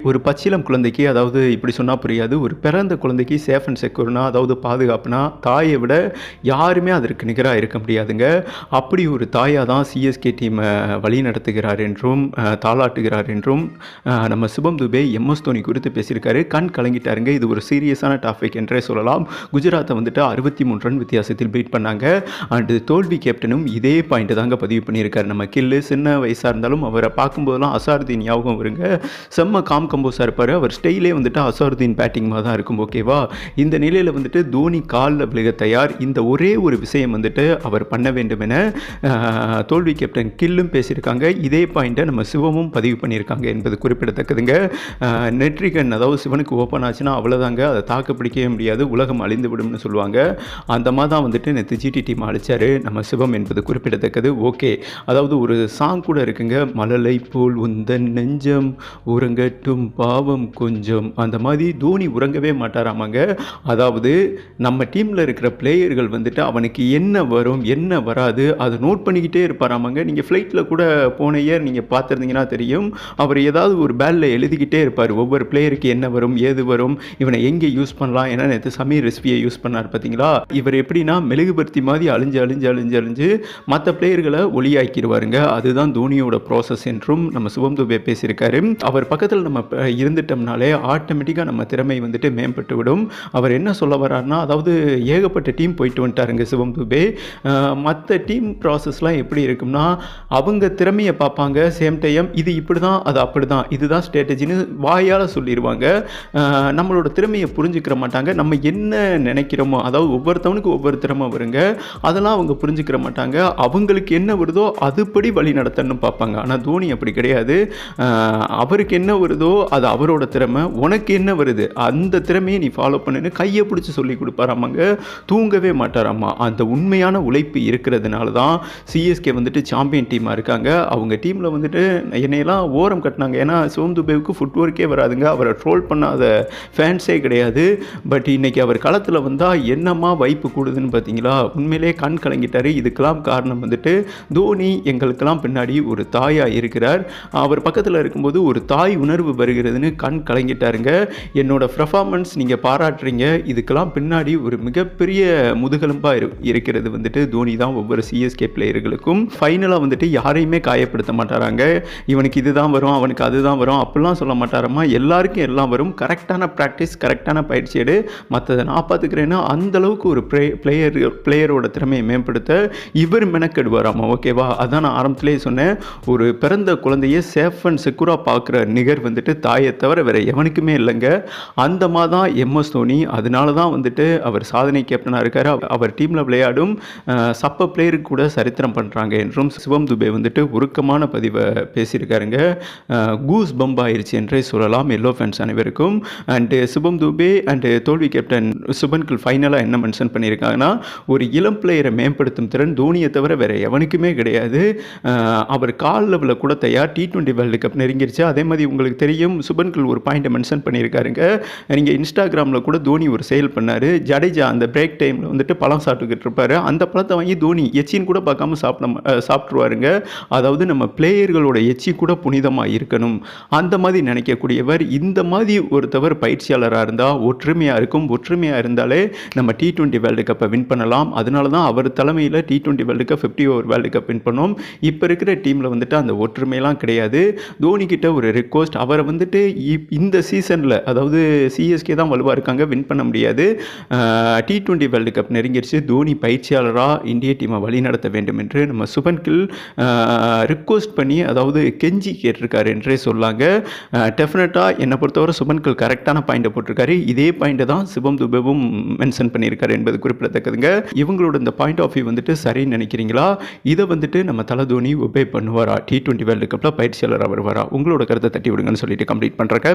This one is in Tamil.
ஒரு பச்சிளம் குழந்தைக்கு அதாவது இப்படி சொன்னால் புரியாது ஒரு பிறந்த குழந்தைக்கு சேஃப் அண்ட் செக்யூர்னா அதாவது பாதுகாப்புனா தாயை விட யாருமே அதற்கு நிகராக இருக்க முடியாதுங்க. அப்படி ஒரு தாயாக தான் சிஎஸ்கே டீமை வழி நடத்துகிறார் என்றும் தாளாட்டுகிறார் என்றும் நம்ம சுபம் துபே எம்எஸ் தோனி குறித்து பேசியிருக்காரு. கண் கலங்கிட்டாருங்க. இது ஒரு சீரியஸான டாபிக் என்றே சொல்லலாம். குஜராத்தை வந்துட்டு அறுபத்தி மூணு ரன் வித்தியாசத்தில் பீட் பண்ணாங்க. அண்டு தோல்வி கேப்டனும் இதே பாயிண்ட் தாங்க பதிவு பண்ணியிருக்காரு. நம்ம கில்லு சின்ன வயசாக இருந்தாலும் அவரை பார்க்கும்போதெல்லாம் அசாரதி ஞாபகம் வருங்க. செம்ம காம் கம்போஸாக இருப்பார் அவர் ஸ்டைலே வந்துட்டு அசாருதீன் பேட்டிங் தான் இருக்கும் ஓகேவா இந்த நிலையில் வந்துட்டு தோனி காலில் விழுக தயார். இந்த ஒரே ஒரு விஷயம் வந்துட்டு அவர் பண்ண வேண்டும் என தோல்வி கேப்டன் கில்லும் பேசியிருக்காங்க. இதே பாயிண்ட்டை நம்ம சிவமும் பதிவு பண்ணியிருக்காங்க என்பது குறிப்பிடத்தக்கதுங்க. நெட்ரிகன் அதாவது சிவனுக்கு ஓப்பன் ஆச்சுன்னா அவ்வளோதாங்க அதை தாக்கு பிடிக்கவே முடியாது. உலகம் அழிந்து விடும்னு சொல்லுவாங்க. அந்த மாதிரி தான் வந்துட்டு நேற்று ஜிடி டீம் அழிச்சார். நம்ம சிவம் என்பது குறிப்பிடத்தக்கது ஓகே அதாவது ஒரு சாங் கூட இருக்குங்க. மழலை போல் உந்தன் நெஞ்சம் உறங்கட்டும். பாவம் கொஞ்சம். அந்த மாதிரி தோனி உறங்கவே மாட்டாராமாங்க. அதாவது நம்ம டீமில் இருக்கிற பிளேயர்கள் வந்துட்டு அவனுக்கு என்ன வரும் என்ன வராது அதை நோட் பண்ணிக்கிட்டே இருப்பாராமாங்க. நீங்கள் ஃப்ளைட்டில் கூட போன இயர் நீங்கள் பார்த்துருந்தீங்கன்னா தெரியும். அவர் ஏதாவது ஒரு பேலில் எழுதிக்கிட்டே இருப்பார். ஒவ்வொரு பிளேயருக்கு என்ன வரும் ஏது வரும் இவனை எங்கே யூஸ் பண்ணலாம் ஏன்னா நேற்று சமீர் ரெசிபியை யூஸ் பண்ணார் பார்த்தீங்களா? இவர் எப்படின்னா மெழுகுபர்த்தி மாதிரி அழிஞ்சு அழிஞ்சு அழிஞ்சு அழிஞ்சு மற்ற பிளேயர்களை ஒளியாக்கிடுவாருங்க. அதுதான் தோனியோட ப்ராசஸ் என்றும் நம்ம சிவம் துபே பேசியிருக்காரு. அவர் பக்கத்தில் நம்ம ப- இருந்துட்டோம்னாலே ஆட்டோமேட்டிக்காக நம்ம திறமை வந்துட்டு மேம்பட்டு விடும் அவர் என்ன சொல்ல வர்றாருன்னா அதாவது ஏகப்பட்ட டீம் போயிட்டு வந்துட்டாருங்க சிவம் துபே. மற்ற டீம் ப்ராசஸ்லாம் எப்படி இருக்கும்னா அவங்க திறமையை பார்ப்பாங்க சேம் டைம் இது இப்படி தான் அது அப்படி தான் இதுதான் ஸ்ட்ராட்டஜின்னு வாயால் சொல்லிடுவாங்க நம்மளோட திறமையை புரிஞ்சுக்கிற மாட்டாங்க. நம்ம என்ன நினைக்கிறோமோ அதாவது ஒவ்வொருத்தவனுக்கு ஒவ்வொரு திறமை வருங்க அதெல்லாம் அவங்க புரிஞ்சுக்கிற மாட்டாங்க. அவங்களுக்கு என்ன வருதோ அதுபடி வழி நடத்தணும்னு பார்ப்பாங்க. ஆனால் தோனி அப்படி கிடையாது. அவருக்கு என்ன வருதோ அது அவரோட திறமை. உனக்கு என்ன வருது? அந்த திறமையை நீ ஃபாலோ பண்ணுன்னு கையை பிடிச்சி சொல்லி கொடுப்பாராமாங்க. தூங்கவே மாட்டாராம்மா அந்த உண்மையான உழைப்பு இருக்கிறதுனால தான் சிஎஸ்கே வந்துட்டு சாம்பியன் டீமாக இருக்காங்க. அவங்க டீமில் வந்துட்டு என்னையெல்லாம் ஓரம் கட்டினாங்க. ஏன்னா சோம் துபேவுக்கு ஃபுட் ஒர்க்கே வராதுங்க. அவரை ட்ரோல் பண்ணாத ஃபேன்ஸே கிடையாது. பட் இன்னைக்கு அவர் களத்தில் வந்தால் என்னம்மா வைப்பு கூடுதுன்னு பார்த்தீங்களா உண்மையிலே கண் கலங்கிட்டார். இதுக்கெல்லாம் காரணம் வந்துட்டு தோனி எங்களுக்கெல்லாம் பின்னாடி ஒரு தாயாக இருக்கிறார். அவர் பக்கத்தில் இருக்கும்போது ஒரு தாய் உணர்வு வருகிறதுன்னு கண் கலங்கிட்டாருங்க. என்னோட பர்ஃபார்மன்ஸ் நீங்கள் பாராட்டுறீங்க. இதுக்கெல்லாம் பின்னாடி ஒரு மிகப்பெரிய முதுகெலும்பாக இரு இருக்கிறது வந்துட்டு தோனி தான் ஒவ்வொரு சிஎஸ்கே பிளேயர்களுக்கும் ஃபைனலாக வந்துட்டு யாரையுமே காயப்படுத்த மாட்டாராங்க. இவனுக்கு இதுதான் வரும் அவனுக்கு அதுதான் வரும் அப்படிலாம் சொல்ல மாட்டாராமா? எல்லாருக்கும் எல்லாம் வரும். கரெக்டான ப்ராக்டிஸ் கரெக்டான பயிற்சி எடு. மற்றதை நான் பார்த்துக்கிறேன்னா அந்த அளவுக்கு ஒரு ப்ளே பிளேயர் பிளேயரோட திறமையை மேம்படுத்த இவர் மெனக்கெடுவாராமா? ஓகேவா அதான் நான் ஆரம்பத்துலேயே சொன்னேன். ஒரு பிறந்த குழந்தைய சேஃப் அண்ட் செக்யூராக பார்க்குற நிகர் வந்துட்டு தாயை தவிர வேற எவனுக்குமே இல்லைங்க. அந்த மாதிரி தான் எம்எஸ் தோனி. அதனால தான் வந்துட்டு அவர் சாதனை கேப்டனாக இருக்கார். அவர் டீமில் விளையாடும் சப்ப பிளேயருக்கு கூட சரித்திரம் பண்ணுறாங்க என்றும் சிவம் துபே வந்துட்டு உருக்கமான பதிவை பேசியிருக்காருங்க. கூஸ் பம்ப் ஆயிடுச்சு என்றே சொல்லலாம் எல்லோ ஃபேன்ஸ் அனைவருக்கும். அண்டு சிவம் துபே அண்டு தோல்வி கேப்டன் சுபன்கில் ஃபைனலாக என்ன மென்ஷன் பண்ணியிருக்காங்கன்னா ஒரு இளம் பிளேயரை மேம்படுத்தும் திறன் தோனியை தவிர வேற எவனுக்குமே கிடையாது. அவர் கால் லெவலில் கூட தயார் டி ட்வெண்ட்டி வேர்ல்டு கப் நெருங்கிருச்சு. அதே மாதிரி உங்களுக்கு தெரியும் சுபன்கில் ஒரு பாயிண்ட்டை மென்ஷன் பண்ணியிருக்காருங்க. நீங்கள் இன்ஸ்டாகிராமில் கூட தோனி ஒரு செயல் பண்ணார். ஜடேஜா அந்த பிரேக் டைமில் வந்துட்டு பழம் சாப்பிட்டுக்கிட்டு இருப்பாரு. அந்த பழத்தை வாங்கி தோனி எச்சின்னு கூட பார்க்காம சாப்பிட சாப்பிட்ருவாருங்க அதாவது நம்ம பிளேயர்களோட எச்சி கூட புனிதமாக இருக்கணும். அந்த மாதிரி நினைக்கக்கூடியவர் இந்த மாதிரி ஒருத்தவர் பயிற்சியாளராக இருந்தால் ஒற்றுமையாக இருக்கும். ஒற்றுமையாக இருந்தாலே நம்ம டி டுவெண்ட்டி வேர்ல்டு கப்பை வின் பண்ணலாம். அதனால தான் அவர் தலைமையில் T twenty world cup fifty over world cup win பண்ணோம். இப்போ இருக்கிற டீமில் வந்துட்டு அந்த ஒற்றுமையெல்லாம் கிடையாது. தோனி கிட்ட ஒரு ரிக்வஸ்ட் அவரை வந்துட்டு இப்- இந்த சீசனில் அதாவது சிஎஸ்கே தான் வலுவாக இருக்காங்க வின் பண்ண முடியாது. டி ட்வெண்ட்டி வேர்ல்டு கப் நெருங்கிடுச்சு தோனி பயிற்சியாளராக இந்திய டீமை வழிநடத்த வேண்டும் என்று நம்ம சுபன் கில் ரிக்வஸ்ட் பண்ணி அதாவது கெஞ்சி கேட்டிருக்காரு என்றே சொல்லாங்க. டெஃபினட்டாக என்னை பொறுத்தவரை சுபன் கில் கரெக்டான பாயிண்டை போட்டிருக்காரு. இதே பாயிண்ட்டை தான் சிவம் துபேவும் மென்ஷன் பண்ணியிருக்காரு என்பது குறிப்பிடத்தக்கதுங்க. இவங்களோட இந்த பாயிண்ட் ஆஃப் வியூ வந்துட்டு சரின்னு நினைக்கிறீங்களா? இதை வந்துட்டு நம்ம தலை தோனி ஒபே பண்ணுவாரா? டி ட்வெண்ட்டி வேர்ல்டு கப்பில் பயிற்சியாளராக வருவாரா? உங்களோட கருத்தை தட்டி விடுங்கன்னு சொல்லி கம்ப்ளீட் பண்ணுறக்க